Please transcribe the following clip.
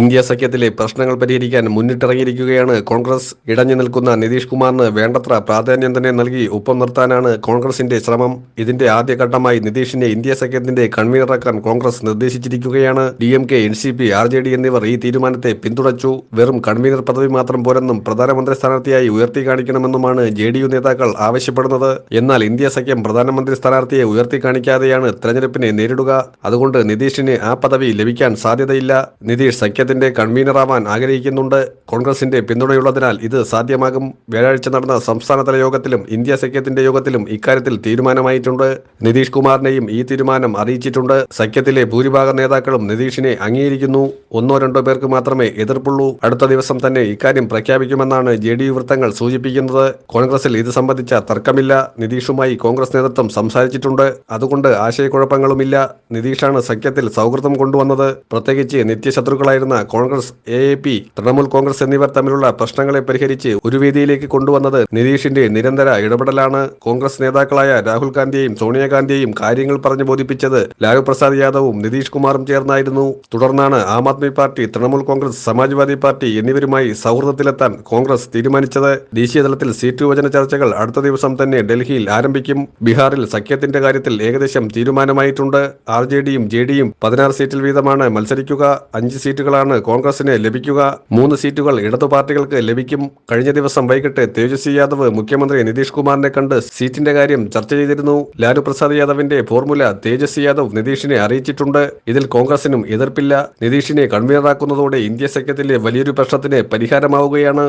India സഖ്യത്തിലെ പ്രശ്നങ്ങൾ പരിഹരിക്കാൻ മുന്നിട്ടിറങ്ങിയിരിക്കുകയാണ് കോൺഗ്രസ്. ഇടഞ്ഞു നിൽക്കുന്ന നിതീഷ് കുമാറിന് വേണ്ടത്ര പ്രാധാന്യം തന്നെ നൽകി ഒപ്പം നിർത്താനാണ് കോൺഗ്രസിന്റെ ശ്രമം. ഇതിന്റെ ആദ്യഘട്ടമായി നിതീഷിനെ ഇന്ത്യ സഖ്യത്തിന്റെ കൺവീനറാക്കാൻ Congress നിർദ്ദേശിച്ചിരിക്കുകയാണ്. D M K N C P R J D എന്നിവർ ഈ തീരുമാനത്തെ പിന്തുണച്ചു. വെറും കൺവീനർ പദവി മാത്രം പോരെന്നും പ്രധാനമന്ത്രി സ്ഥാനാർത്ഥിയായി ഉയർത്തി കാണിക്കണമെന്നുമാണ് ജെ ഡി യു നേതാക്കൾ ആവശ്യപ്പെടുന്നത്. എന്നാൽ ഇന്ത്യ സഖ്യം പ്രധാനമന്ത്രി സ്ഥാനാർത്ഥിയെ ഉയർത്തി കാണിക്കാതെയാണ് തെരഞ്ഞെടുപ്പിനെ നേരിടുക. അതുകൊണ്ട് നിതീഷിന് ആ പദവി ലഭിക്കാൻ സാധ്യതയില്ല. നിതീഷ് സഖ്യത്തിന്റെ കൺവീനറാവാൻ ആഗ്രഹിക്കുന്നുണ്ട്. കോൺഗ്രസിന്റെ പിന്തുണയുള്ളതിനാൽ ഇത് സാധ്യമാകും. വ്യാഴാഴ്ച നടന്ന സംസ്ഥാനതല യോഗത്തിലും ഇന്ത്യ സഖ്യത്തിന്റെ യോഗത്തിലും ഇക്കാര്യത്തിൽ തീരുമാനമായിട്ടുണ്ട്. നിതീഷ് കുമാറിനെയും ഈ തീരുമാനം അറിയിച്ചിട്ടുണ്ട്. സഖ്യത്തിലെ ഭൂരിഭാഗം നേതാക്കളും നിതീഷിനെ അംഗീകരിക്കുന്നു. ഒന്നോ രണ്ടോ പേർക്ക് മാത്രമേ എതിർപ്പുള്ളൂ. അടുത്ത ദിവസം തന്നെ ഇക്കാര്യം പ്രഖ്യാപിക്കുമെന്നാണ് ജെ ഡി യു വൃത്തങ്ങൾ സൂചിപ്പിക്കുന്നത്. കോൺഗ്രസിൽ ഇത് സംബന്ധിച്ച തർക്കമില്ല. നിതീഷുമായി കോൺഗ്രസ് നേതൃത്വം സംസാരിച്ചിട്ടുണ്ട്. അതുകൊണ്ട് ആശയക്കുഴപ്പങ്ങളുമില്ല. നിതീഷാണ് സഖ്യത്തിൽ സൗഹൃദം കൊണ്ടുവന്നത്. പ്രത്യേകിച്ച് നിത്യശത്രുക്കളായിരുന്ന Congress A A P Trinamool Congress എന്നിവർ തമ്മിലുള്ള പ്രശ്നങ്ങളെ പരിഹരിച്ച് ഒരു വേദിയിലേക്ക് കൊണ്ടുവന്നത് നിതീഷിന്റെ നിരന്തര ഇടപെടലാണ്. കോൺഗ്രസ് നേതാക്കളായ രാഹുൽ ഗാന്ധിയെയും സോണിയാഗാന്ധിയെയും കാര്യങ്ങൾ പറഞ്ഞു ബോധിപ്പിച്ചത് ലാലു പ്രസാദ് യാദവും നിതീഷ് കുമാറും ചേർന്നായിരുന്നു. തുടർന്നാണ് ആം ആദ്മി പാർട്ടി തൃണമൂൽ കോൺഗ്രസ് സമാജ്വാദി പാർട്ടി എന്നിവരുമായി സൗഹൃദത്തിലെത്താൻ കോൺഗ്രസ് തീരുമാനിച്ചത്. ദേശീയ തലത്തിൽ സീറ്റ് വിഭജന ചർച്ചകൾ അടുത്ത ദിവസം തന്നെ ഡൽഹിയിൽ ആരംഭിക്കും. ബീഹാറിൽ സഖ്യത്തിന്റെ കാര്യത്തിൽ ഏകദേശം തീരുമാനമായിട്ടുണ്ട്. ആർ ജെ ഡിയും ജെ ഡിയും പതിനാറ് സീറ്റിൽ വീതമാണ് മത്സരിക്കുക. അഞ്ച് സീറ്റുകളാണ് കോൺഗ്രസിന് ലഭിക്കുക. മൂന്ന് സീറ്റുകൾ ഇടതു പാർട്ടികൾക്ക് ലഭിക്കും. കഴിഞ്ഞ ദിവസം വൈകിട്ട് തേജസ്വി യാദവ് മുഖ്യമന്ത്രി നിതീഷ് കുമാറിനെ കണ്ട് സീറ്റിന്റെ കാര്യം ചർച്ച ചെയ്തിരുന്നു. ലാലു പ്രസാദ് യാദവിന്റെ ഫോർമുല തേജസ്വി യാദവ് നിതീഷിനെ അറിയിച്ചിട്ടുണ്ട്. ഇതിൽ കോൺഗ്രസിനും എതിർപ്പില്ല. നിതീഷിനെ കൺവീനറാക്കുന്നതോടെ ഇന്ത്യ സഖ്യത്തിലെ വലിയൊരു പ്രശ്നത്തിന് പരിഹാരമാവുകയാണ്.